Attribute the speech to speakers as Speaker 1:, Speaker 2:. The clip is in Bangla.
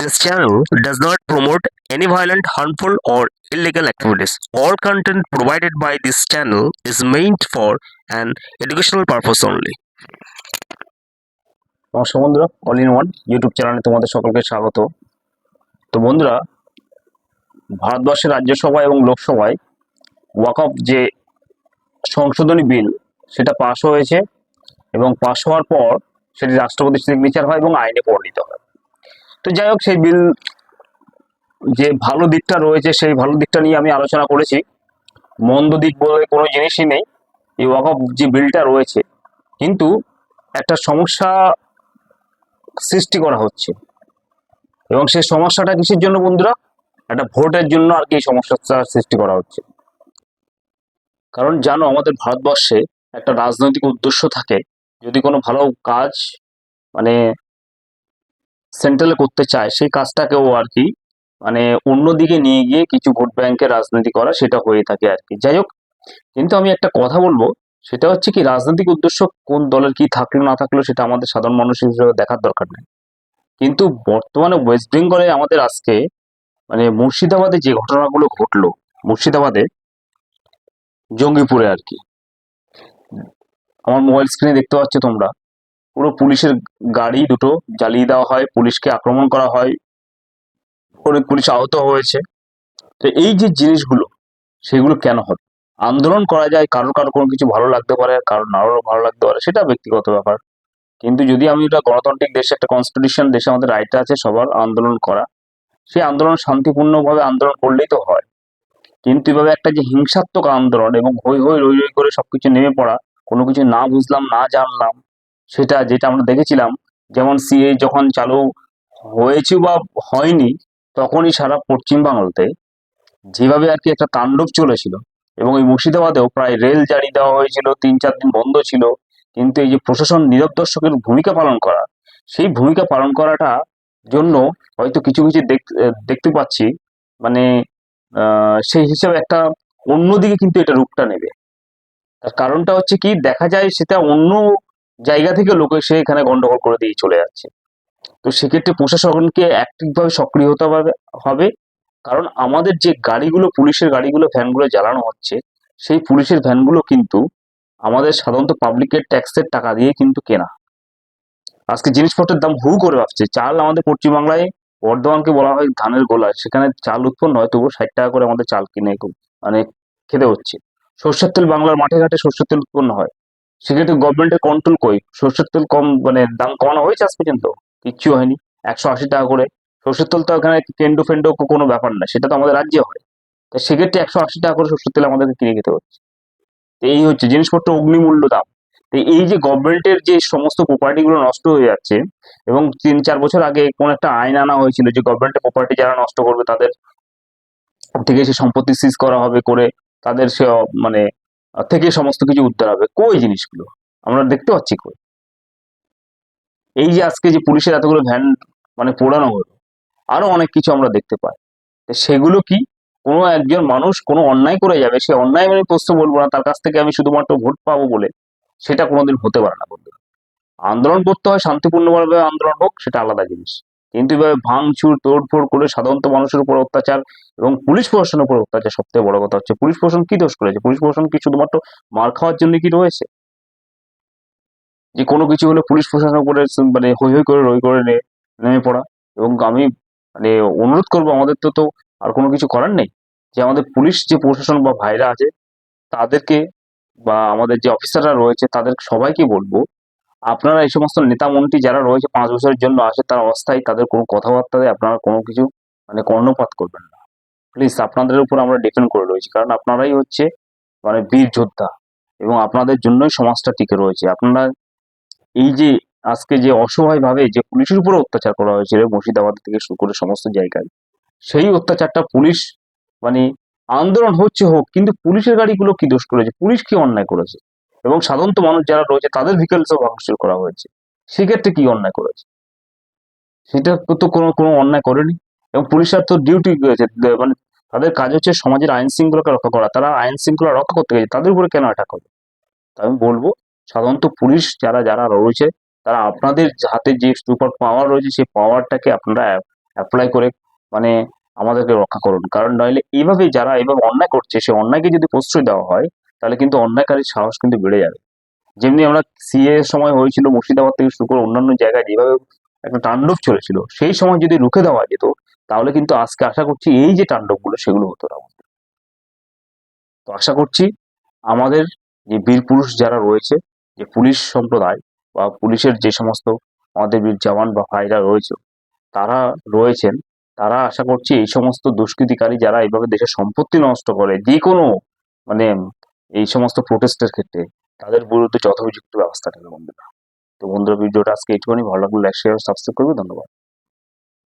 Speaker 1: This channel does not promote any violent, harmful, or illegal activities. All content provided by this channel is meant for an educational purpose only.
Speaker 2: নমস্কার বন্ধুরা অল ইন ওয়ান ইউটিউব চ্যানেলে তোমাদের সকলকে স্বাগত তো বন্ধুরা ভারতবর্ষের রাজ্যসভা এবং লোকসভায় ওয়াকফ যে সংশোধনী বিল সেটা পাশ হয়েছে এবং পাশ হওয়ার পর সেটি রাষ্ট্রপতির সিগনেচার হয় এবং আইনে পরিণত হয় তো যাই হোক, সেই বিল, যে ভালো দিকটা রয়েছে, সেই ভালো দিকটা নিয়ে আমি আলোচনা করেছি। মন্দ দিক বলে কোনো জিনিসই নেই, এই ওয়াকফ যে বিলটা রয়েছে। কিন্তু একটা সমস্যা সৃষ্টি করা হচ্ছে। এবং সেই সমস্যাটা কিসের জন্য বন্ধুরা? একটা ভোটের জন্য আর কি এই সমস্যাটা সৃষ্টি করা হচ্ছে। কারণ জানো, আমাদের ভারতবর্ষে একটা রাজনৈতিক উদ্দেশ্য থাকে। যদি কোনো ভালো কাজ মানে সেন্ট্রালে করতে চায়, সেই কাজটাকেও আর কি মানে অন্যদিকে নিয়ে গিয়ে কিছু ভোট ব্যাংকের রাজনীতি করা সেটা হয়ে থাকে আর কি। যাই হোক, কিন্তু আমি একটা কথা বলব, সেটা হচ্ছে কি, রাজনৈতিক উদ্দেশ্য কোন দলের কি থাকল না থাকল সেটা আমাদের সাধারণ মানুষ হিসেবে দেখার দরকার নেই। কিন্তু বর্তমানে ওয়েস্ট বেঙ্গলে আমাদের আজকে মানে মুর্শিদাবাদে যে ঘটনাগুলো ঘটলো, মুর্শিদাবাদে, জঙ্গিপুরে আর কি। আমার মোবাইল স্ক্রিনে দেখতে পাচ্ছ তোমরা। পুরো পুলিশের গাড়ি দুটো জ্বালিয়ে দেওয়া হয়, পুলিশকে আক্রমণ করা হয়। অনেক পুলিশ আহত হয়েছে। তো এই যে জিনিসগুলো, সেগুলো কেন হবে আন্দোলন করা যায়, কারোর কারও কোনো কিছু ভালো লাগতে পারে, কারোর নারও ভালো লাগতে পারে, সেটা ব্যক্তিগত ব্যাপার। কিন্তু যদি আমি এটা গণতান্ত্রিক দেশে, একটা কনস্টিটিউশন দেশে আমাদের রাইট আছে সবার আন্দোলন করা, সেই আন্দোলন শান্তিপূর্ণভাবে আন্দোলন করলেই তো হয়। কিন্তু এভাবে একটা যে হিংসাত্মক আন্দোলন এবং হই হই রই রই করে সবকিছু নেমে পড়া, কোনো কিছু না বুঝলাম, না জানলাম সেটা যেটা আমরা দেখেছিলাম, যেমন সিএ যখন চালু হয়েছে বা হয়নি, তখনই সারা পশ্চিম বাংলাতে যেভাবে আর কি একটা তাণ্ডব চলেছিল এবং এই মুর্শিদাবাদেও প্রায় রেল জারি দেওয়া হয়েছিল, তিন চার দিন বন্ধ ছিল, কিন্তু এই যে প্রশাসন নীরব দর্শকের ভূমিকা পালন করা, সেই ভূমিকা পালন করাটা জন্য হয়তো কিছু কিছু দেখ- দেখতে পাচ্ছি মানে সেই হিসাবে একটা অন্যদিকে কিন্তু এটা রূপটা নেবে। তার কারণটা হচ্ছে কি, দেখা যায় সেটা অন্য জায়গা থেকে লোক এসে এখানে গন্ডগোল করে দিয়ে চলে যাচ্ছে। তো সেক্ষেত্রে প্রশাসনকে অ্যাক্টিভভাবে সক্রিয় হতে হবে কারণ আমাদের যে গাড়িগুলো, পুলিশের গাড়িগুলো, ভ্যানগুলো জ্বালানো হচ্ছে, সেই পুলিশের ভ্যানগুলো কিন্তু আমাদের সাধারণত পাবলিকের ট্যাক্সের টাকা দিয়ে কিন্তু কেনা। আজকে জিনিসপত্রের দাম হু করে আসছে। চাল আমাদের পশ্চিমবাংলায় বর্ধমানকে বলা হয় ধানের গোলা। সেখানে চাল উৎপন্ন হয়, তবুও ষাট টাকা করে আমাদের চাল কিনে মানে খেতে হচ্ছে। সর্ষের তেল বাংলার মাঠে ঘাটে সর্ষের তেল উৎপন্ন হয়। সেক্ষেত্রে গভর্নমেন্টের কন্ট্রোল কই সর্ষের তেল কম মানে দাম কমানো হয়েছে আজ পর্যন্ত কিচ্ছু হয়নি, একশো আশি টাকা করে। সর্ষের তেল তো এখানে কেন্ডু ফেন্ডু কোনো ব্যাপার না, সেটা তো আমাদের রাজ্যে হয়। তা সেক্ষেত্রে একশো আশি টাকা করে সর্ষের তেল আমাদেরকে কিনে খেতে হচ্ছে। তো এই হচ্ছে জিনিসপত্র অগ্নিমূল্য দাম। তো এই যে গভর্নমেন্টের যে সমস্ত প্রপার্টি গুলো নষ্ট হয়ে যাচ্ছে, এবং তিন চার বছর আগে কোন একটা আইন আনা হয়েছিল যে গভর্নমেন্টের প্রপার্টি যারা নষ্ট করবে, তাদের থেকে সে সম্পত্তি সিজ করা হবে করে, তাদের সে মানে থেকে সমস্ত কিছু উদ্ধার হবে। কই জিনিসগুলো? আমরা দেখতে পাচ্ছি কই? এই যে আজকে যে পুলিশের এতগুলো ভ্যান মানে পোড়ানো হলো, আরও অনেক কিছু আমরা দেখতে পাই। সেগুলো কি কোনো একজন মানুষ কোনো অন্যায় করে যাবে? সে অন্যায় আমি প্রশ্ন বলব না, তার কাছ থেকে আমি শুধুমাত্র ভোট পাবো বলে সেটা কোনোদিন হতে পারে না বন্ধু আন্দোলন করতে হয় শান্তিপূর্ণভাবে, আন্দোলন হোক, সেটা আলাদা জিনিস। কিন্তু এভাবে ভাঙচুর, তোড়ফোড় করে সাধারণত মানুষের উপর অত্যাচার এবং পুলিশ প্রশাসনের উপর অত্যাচার সব থেকে বড় কথা হচ্ছে। পুলিশ প্রশাসন কি দোষ করেছে? পুলিশ প্রশাসন কি শুধুমাত্র মার খাওয়ার জন্য কি রয়েছে? যে কোনো কিছু হলে পুলিশ প্রশাসনের উপরে মানে হই হই করে রই করে নেমে পড়া। এবং আমি মানে অনুরোধ করব, আমাদের তো তো আর কোনো কিছু করার নেই। যে আমাদের পুলিশ যে প্রশাসন বা ভাইরা আছে, তাদেরকে বা আমাদের যে অফিসাররা রয়েছে, তাদের সবাইকে বলব আপনারা এই সমস্ত নেতা মন্ত্রী যারা রয়েছে পাঁচ বছরের জন্য আসে তার অবস্থায় তাদের কোনো কথাবার্তায় আপনারা কোনো কিছু মানে কর্ণপাত করবেন না। প্লিজ আপনাদের উপর আমরা ডিপেন্ড করে রয়েছি। কারণ আপনারাই হচ্ছে মানে বীর যোদ্ধা এবং আপনাদের জন্যই সমাজটা টিকে রয়েছে। আপনারা এই যে, আজকে যে অসহায় ভাবে যে পুলিশের উপরে অত্যাচার করা হয়েছিল মুর্শিদাবাদ থেকে শুরু করে সমস্ত জায়গায়, সেই অত্যাচারটা পুলিশ মানে আন্দোলন হচ্ছে হোক, কিন্তু পুলিশের গাড়িগুলো কি দোষ করেছে? পুলিশ কি অন্যায় করেছে? এবং সাধারণত মানুষ যারা রয়েছে, তাদের ভেহিকেলসও ভাঙচুর করা হয়েছে। সেক্ষেত্রে কি অন্যায় করেছে? সেটা তো কোনো কোনো অন্যায় করেনি। এবং পুলিশের তো ডিউটি রয়েছে। মানে তাদের কাজ হচ্ছে সমাজের আইন শৃঙ্খলাকে রক্ষা করা। তারা আইন শৃঙ্খলা রক্ষা করতে গেছে, তাদের উপরে কেন অ্যাটাক হবে? আমি বলব, সাধারণত পুলিশ যারা যারা রয়েছে, তারা আপনাদের হাতে যে সুপার পাওয়ার রয়েছে, সেই পাওয়ারটাকে আপনারা অ্যাপ্লাই করে মানে আমাদেরকে রক্ষা করুন। কারণ নইলে এইভাবে যারা এভাবে অন্যায় করছে, সে অন্যায়কে যদি প্রশ্রয় দেওয়া হয় তাহলে কিন্তু অন্যায়কারীর সাহস কিন্তু বেড়ে যাবে। যেমনি আমরা সিএ সময় হয়েছিল, মুর্শিদাবাদ থেকে শুরু করে অন্যান্য জায়গায় যেভাবে একটা তাণ্ডব চলেছিল, সেই সময় যদি রুখে দেওয়া যেত, তাহলে কিন্তু আজকে আশা করছি এই যে তাণ্ডবগুলো, সেগুলো হতো না তো আশা করছি আমাদের যে বীর পুরুষ যারা রয়েছে, যে পুলিশ সম্প্রদায় বা পুলিশের যে সমস্ত আমাদের বীর জওয়ান বা ভাইরা রয়েছে, তারা রয়েছেন, তারা আশা করছি এই সমস্ত দুষ্কৃতিকারী যারা এইভাবে দেশের সম্পত্তি নষ্ট করে, যে কোনো মানে এই সমস্ত প্রোটেস্টের ক্ষেত্রে তাদের বিরুদ্ধে যথোপযুক্ত ব্যবস্থা নেবে বন্ধুরা। তো বন্ধুরা, ভিডিওটা আজকে এইটুকুনি। ভালো লাগলে লাইক শেয়ার সাবস্ক্রাইব করবে। ধন্যবাদ।